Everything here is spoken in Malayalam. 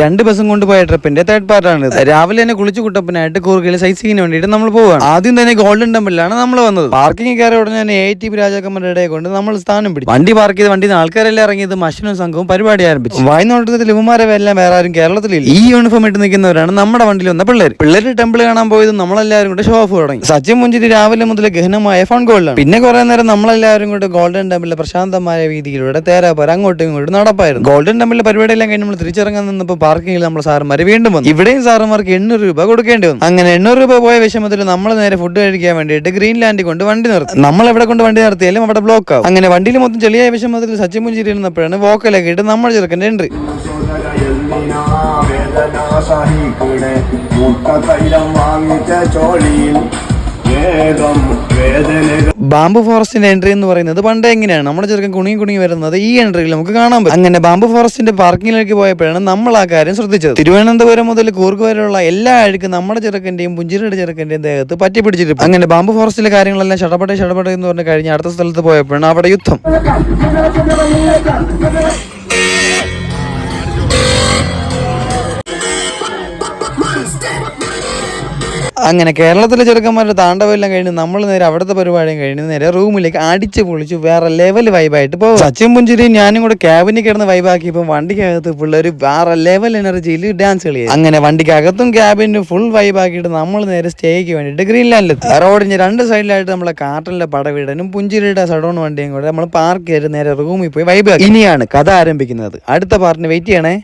രണ്ട് ബസ്സും കൊണ്ട് പോയ ട്രിപ്പിന്റെ തേർഡ് പാർട്ട് ആണ്. രാവിലെ തന്നെ കുളിച്ചു കുട്ടപ്പനായിട്ട് കൂർഗയിൽ സൈറ്റ് സീന് വേണ്ടിയിട്ട് നമ്മൾ പോവാണ്. ആദ്യം തന്നെ ഗോൾഡൻ ടെമ്പിളിലാണ് നമ്മൾ വന്നത്. പാർക്കിംഗ് കയറി ഉടനെ തന്നെ എ ടി പി രാജാക്കന്മാരുടെ ഇടയെ കൊണ്ട് നമ്മൾ സ്ഥാനം പിടിച്ചു. വണ്ടി പാർക്ക് ചെയ്ത് വണ്ടി ആൾക്കാരെല്ലാം ഇറങ്ങിയത് മഷനും സംഘവും പരിപാടി ആരംഭിച്ചു. വായ്നോട്ടത്തിൽ ഇവന്മാരെ എല്ലാം വേറെ ആരും കേരളത്തിലില്ല. ഈ യൂണിഫോം ഇട്ട് നിൽക്കുന്നവരാണ് നമ്മുടെ വണ്ടിയിൽ വന്ന പിള്ളേർ പിള്ളേർ ടെമ്പിൾ കാണാൻ പോയത് നമ്മളെല്ലാവരും കൂടെ ഷോ ഓഫ് തുടങ്ങി. സച്ചിൻ മുഞ്ചിരി രാവിലെ മുതൽ ഗഹനമായ ഫോൺ കോളിലാണ് പിന്നെ കുറെ നേരം നമ്മളെല്ലാവരും കൂടെ ഗോൾഡൻ ടെമ്പിളിലെ പ്രശാന്തമായ വീതിയിലൂടെ പോരാ അങ്ങോട്ടും ഇങ്ങോട്ടും നടപ്പായിരുന്നു. ഗോൾഡൻ ടെമ്പിളിലെ പരിപാടിയെല്ലാം കഴിഞ്ഞ് നമ്മൾ തിരിച്ചിറങ്ങാൻ നിന്നപ്പോൾ പാർക്കിങ്ങിൽ നമ്മൾ സാറന്മാർ വീണ്ടും വന്നു. ഇവിടെയും സാറന്മാർക്ക് എണ്ണൂറ് രൂപ കൊടുക്കേണ്ടി വന്നു. അങ്ങനെ എണ്ണൂറ് രൂപ പോയ വിഷമത്തിൽ നമ്മൾ നേരെ ഫുഡ് കഴിക്കാൻ വേണ്ടിയിട്ട് ഗ്രീൻലാൻഡിൽ കൊണ്ട് വണ്ടി നിർത്തി. നമ്മൾ എവിടെ കൊണ്ട് വണ്ടി നിർത്തിയാലും അവിടെ ബ്ലോക്ക് ആവും. അങ്ങനെ വണ്ടിയിൽ മൊത്തം ചെളിയായ വിഷമത്തിൽ സച്ചിൻ മുഞ്ചിരി ഇരുന്നപ്പോഴാണ് വോക്കലൊക്കെ ഇട്ട് നമ്മൾ ചെറുക്കന്റെ എൻട്രി വാങ്ങിച്ച ബാംബു ഫോറസ്റ്റിന്റെ എൻട്രി എന്ന് പറയുന്നത് പണ്ട് എങ്ങനെയാണ്? നമ്മുടെ ചെറുക്കൻ കുണുങ്ങി കുണുങ്ങി വരുന്നത് ഈ എൻട്രിയിൽ നമുക്ക് കാണാൻ പറ്റും. അങ്ങനെ ബാംബു ഫോറസ്റ്റിന്റെ പാർക്കിങ്ങിലേക്ക് പോയപ്പോഴാണ് നമ്മൾ ആ കാര്യം ശ്രദ്ധിച്ചത്. തിരുവനന്തപുരം മുതൽ കൂർക്ക് വരെയുള്ള എല്ലാ അഴുക്കും നമ്മുടെ ചെറുക്കന്റെയും പുഞ്ചിരിയുടെ ചെറുക്കന്റെയും ദേഹത്ത് പറ്റി പിടിച്ചിട്ട് അങ്ങനെ ബാംബു ഫോറസ്റ്റിലെ കാര്യങ്ങളെല്ലാം ഷടപട്ടെ ഷടപട്ടെ എന്ന് പറഞ്ഞ് കഴിഞ്ഞ് അടുത്ത സ്ഥലത്ത് പോയപ്പോഴാണ് അവിടെ യുദ്ധം. അങ്ങനെ കേരളത്തിലെ ചെറുക്കന്മാരുടെ താണ്ടവെല്ലാം കഴിഞ്ഞ് നമ്മൾ നേരെ അവിടുത്തെ പരിപാടിയും കഴിഞ്ഞ് നേരെ റൂമിലേക്ക് അടിച്ച് പൊളിച്ച് വേറെ ലെവൽ വൈബായിട്ട് പോകും സച്ചിൻ പുഞ്ചിരി ഞാനും കൂടെ ക്യാബിനിൽ കിടന്ന് വൈബാക്കിയപ്പോൾ വണ്ടിക്കകത്ത് പിള്ളേർ വേറെ ലെവൽ എനർജിയിൽ ഡാൻസ് കളിയായി. അങ്ങനെ വണ്ടിക്കകത്തും ക്യാബിനും ഫുൾ വൈബാക്കിയിട്ട് നമ്മൾ നേരെ സ്റ്റേക്ക് വേണ്ടിയിട്ട് ഗ്രീൻലാൻഡിലെത്തി റോഡിന് രണ്ട് സൈഡിലായിട്ട് നമ്മളെ കാട്ടിലെ പടവീടനും പുഞ്ചിരിയുടെ സഡോൺ വണ്ടിയും കൂടെ നമ്മൾ പാർക്ക് ചെയ്ത് നേരെ റൂമിൽ പോയി വൈബാക്കി ഇനിയാണ് കഥ ആരംഭിക്കുന്നത്. അടുത്ത പാർട്ടിന് വെയിറ്റ് ചെയ്യണേ.